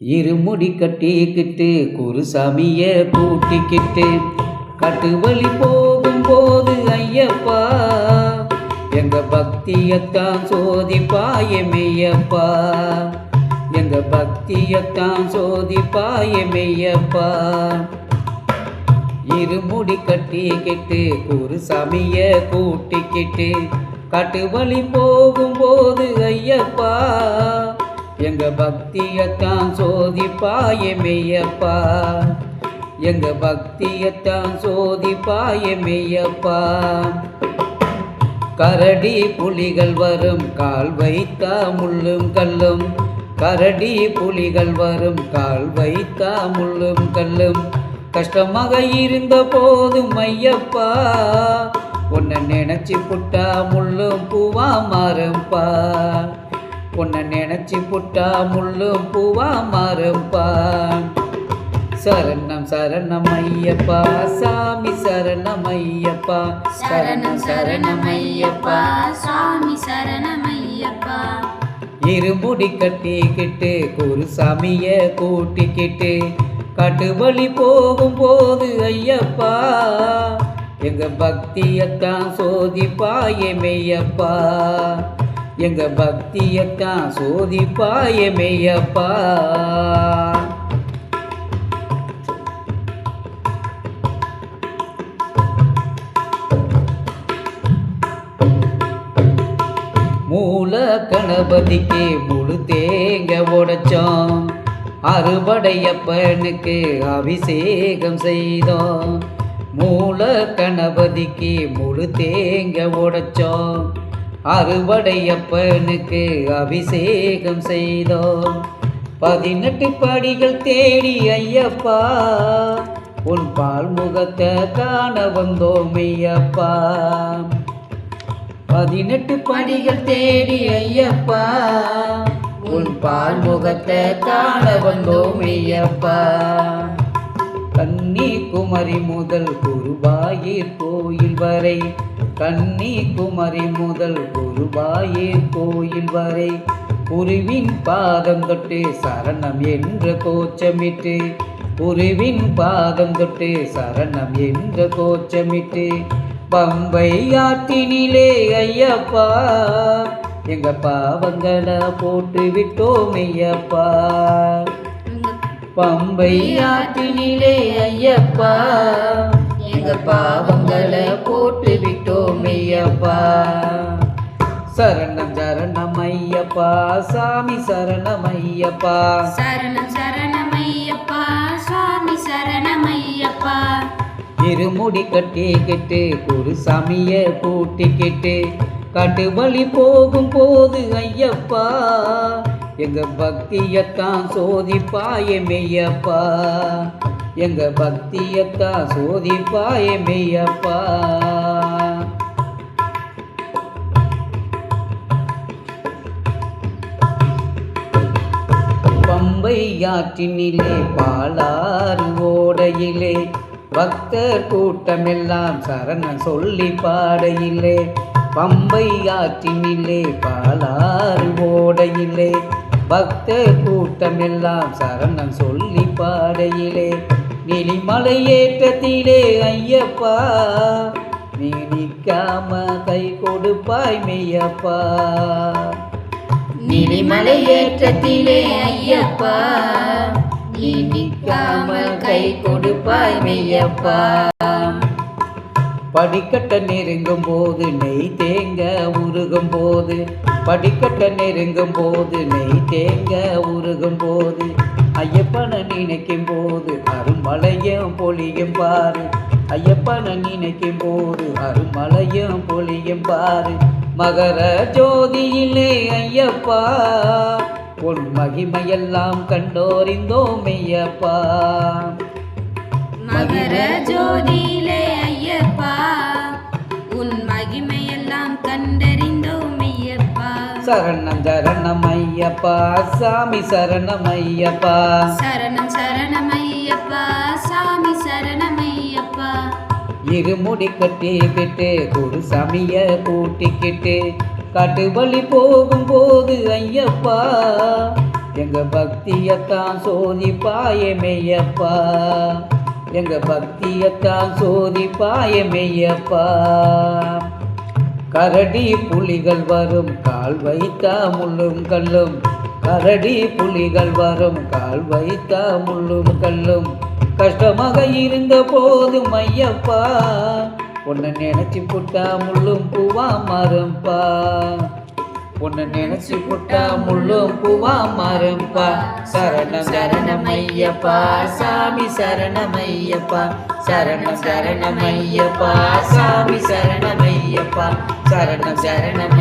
இருமுடி கட்டிக்கிட்டு குருசாமிய கூட்டிக்கிட்டு கட்டு வழி போகும்போது ஐயப்பா எங்க பக்தியத்தான் சோதிப்பாயமெய்யப்பா எங்க பக்தியத்தான் சோதிப்பாயமெய்யப்பா இருமுடி கட்டிக்கிட்டு குருசாமிய கூட்டிக்கிட்டு கட்டு வழி போகும்போது ஐயப்பா எங்க பக்தியத்தான் சோதிப்பாயே மெய்யப்பா. எங்க பக்தியத்தான் சோதிப்பாயே மெய்யப்பா. கரடி புலிகள் வரும் கால் வைத்தா முள்ளும் கல்லும். கரடி புலிகள் வரும் கால் வைத்தா முள்ளும் கல்லும். கஷ்டமாக இருந்த போதும் ஐயப்பா உன்னை நினைச்சு புட்டா முள்ளும் பூவா மாறும்பா. உன்னை நினைச்சு புட்டா முள்ளும் பூவா மாறும்பா. சரணம் சரணம் ஐயப்பா. சாமி சரணம் ஐயப்பா. சரணம் சரணமையப்பா சாமி சரணமையப்பா இருமுடி கட்டிக்கிட்டு குருசாமிய கூட்டிக்கிட்டு காட்டு வழி போகும்போது ஐயப்பா. எங்க பக்தியத்தான் சோதிப்பாய மெய்யப்பா. எங்க பக்தியத்தான் சோதிப்பாயமேயப்பா மூல கணபதிக்கு முழு தேங்க உடைச்சோம். அறுபடையப்பனுக்கு அபிஷேகம் செய்தோம். மூல கணபதிக்கு முழு தேங்க உடைச்சோம். அறுபடையப்பனுக்கு அபிஷேகம் செய்தோம். பதினெட்டு படிகள் தேடி ஐயப்பா உன் பால் முகத்தை காண வந்தோம் ஐயப்பா. பதினெட்டு படிகள் தேடி ஐயப்பா உன் பால் முகத்தை காண வந்தோம் ஐயப்பா. கன்னிகுமரி முதல் குருவாயூர் கோயில் வரை கன்னிகுமரி முதல் குருவாயூர் கோயில் வரை குருவின் பாதம் தொட்டு சரணம் என்ற கோச்சமிட்டு குருவின் பாதம் தொட்டு சரணம் என்ற கோச்சமிட்டு பம்பை ஆற்றினிலே ஐயப்பா எங்க பாவங்களை போட்டு விட்டோம் ஐயப்பா. பம்பை ஆற்றினிலே ஐயப்பா எங்க பாவங்களை போட்டு விட்டோம் ஐயப்பா. சரணம் சரணம் ஐயப்பா. சாமி சரணம் ஐயப்பா. சரணம் சரணமையப்பா சாமி சரணமையப்பா இருமுடி கட்டிக்கிட்டு குருசாமிய கூட்டிக்கிட்டு காட்டு வழி போகும் போது ஐயப்பா. எங்க பக்தியத்தான் சோதிப்பாய மெய்யப்பா. எங்க பக்தியத்தான் சோதிப்பாய மெய்யப்பா. பம்பை ஆற்றினிலே பாலாறு ஓடையிலே. பக்தர் கூட்டமெல்லாம் சரணம் சொல்லி பாடையிலே. பம்பை ஆற்றினிலே பாலாறு ஓடையிலே. பக்தர் கூட்டமெல்லாம் சரணம் சொல்லி பாடையிலே. நிலிமலை ஏற்றத்திலே ஐயப்பா நீ நிற்காம கை கொடுப்பாய் மெய்யப்பா. நிலிமலை ஏற்றத்திலே ஐயப்பா. நீ நிற்காமல் கை கொடுப்பாய் மெய்யப்பா. படிக்கட்ட நெருங்கும் போது நெய் தேங்க உருகும் போது. படிக்கட்ட நெருங்கும் போது நெய் தேங்க உருகும் போது. ஐயப்பனை நினைக்கும் போது அருமலையும் பொழியும் பாரு. ஐயப்பனை நினைக்கும் போது அருமலையும் பொழியும் பாரு. மகர ஜோதியிலே ஐயப்பா உன் மகிமையெல்லாம் கண்டோரிந்தோம் ஐயப்பா. மகர ஜோதியிலே ஐயப்பா உன் மகிமையெல்லாம் கண்டறிந்தோம் ஐயப்பா. சரணம் சரணம். ஐயப்பா சாமி சரணம் ஐயப்பா சரணம் சரணமையப்பா சாமி சரணமையப்பா. இருமுடி கட்டிக்கிட்டு குருசாமிய கூட்டிக்கிட்டு காட்டு வழி போகும்போது ஐயப்பா எங்க பக்தியத்தான் சோதிப்பாய மெய்யப்பா. எங்க பக்தியத்தான் சோதிப்பாய மெய்யப்பா. கரடி புலிகள் வரும் கால் வைத்தா முள்ளும் கல்லும். கரடி புலிகள் வரும் கால் வைத்தா முள்ளும் கல்லும். கஷ்டமாக இருந்த போது மையப்பா உன்னை நினைச்சு புட்டா முள்ளும் பூவா மாறும்பா உன்னை நினைச்சு புட்டா முள்ளும் பூவா மாறும்பா சரணம் சரணம் ஐயப்பா சாமி சரணம் ஐயப்பா. சரணம் சரணம் ஐயப்பா சாமி சரணம் ஐயப்பா. சரணம் சரணம்